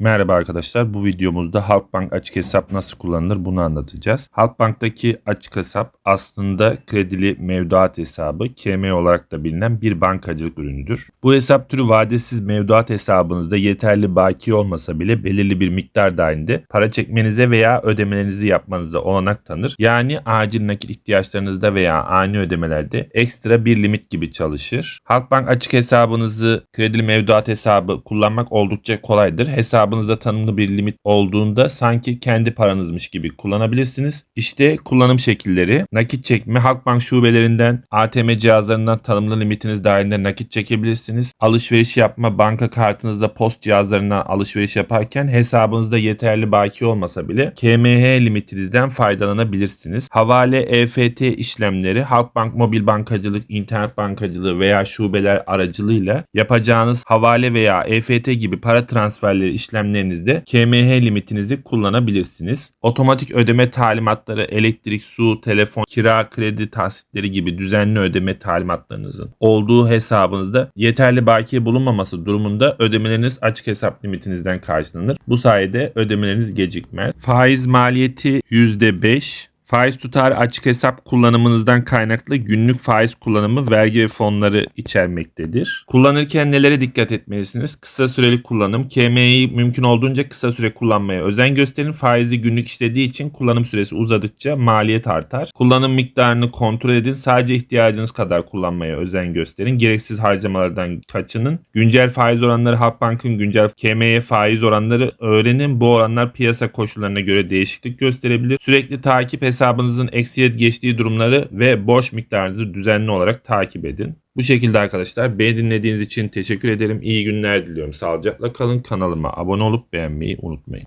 Merhaba arkadaşlar. Bu videomuzda Halkbank açık hesap nasıl kullanılır bunu anlatacağız. Halkbank'taki açık hesap aslında kredili mevduat hesabı KM olarak da bilinen bir bankacılık ürünüdür. Bu hesap türü vadesiz mevduat hesabınızda yeterli baki olmasa bile belirli bir miktar dahilinde para çekmenize veya ödemelerinizi yapmanıza olanak tanır. Yani acil nakit ihtiyaçlarınızda veya ani ödemelerde ekstra bir limit gibi çalışır. Halkbank açık hesabınızı kredili mevduat hesabı kullanmak oldukça kolaydır. Hesabınızda tanımlı bir limit olduğunda sanki kendi paranızmış gibi kullanabilirsiniz. İşte kullanım şekilleri. Nakit çekme Halkbank şubelerinden ATM cihazlarından tanımlı limitiniz dahilinde nakit çekebilirsiniz. Alışveriş yapma banka kartınızda post cihazlarından alışveriş yaparken hesabınızda yeterli baki olmasa bile KMH limitinizden faydalanabilirsiniz. Havale EFT işlemleri Halkbank mobil bankacılık, internet bankacılığı veya şubeler aracılığıyla yapacağınız havale veya EFT gibi para transferleri işlemlerinizde KMH limitinizi kullanabilirsiniz. Otomatik ödeme talimatları elektrik, su, telefon, kira, kredi tahsitleri gibi düzenli ödeme talimatlarınızın olduğu hesabınızda yeterli bakiye bulunmaması durumunda ödemeleriniz açık hesap limitinizden karşılanır. Bu sayede ödemeleriniz gecikmez. Faiz maliyeti %5 Faiz tutarı açık hesap kullanımınızdan kaynaklı günlük faiz kullanımı vergi ve fonları içermektedir. Kullanırken nelere dikkat etmelisiniz? Kısa süreli kullanım. KM'yi mümkün olduğunca kısa süre kullanmaya özen gösterin. Faizi günlük işlediği için kullanım süresi uzadıkça maliyet artar. Kullanım miktarını kontrol edin. Sadece ihtiyacınız kadar kullanmaya özen gösterin. Gereksiz harcamalardan kaçının. Güncel faiz oranları Halkbank'ın güncel KM'ye faiz oranları öğrenin. Bu oranlar piyasa koşullarına göre değişiklik gösterebilir. Sürekli takip hesabınızın eksiye geçtiği durumları ve borç miktarınızı düzenli olarak takip edin. Bu şekilde arkadaşlar beni dinlediğiniz için teşekkür ederim. İyi günler diliyorum. Sağlıcakla kalın. Kanalıma abone olup beğenmeyi unutmayın.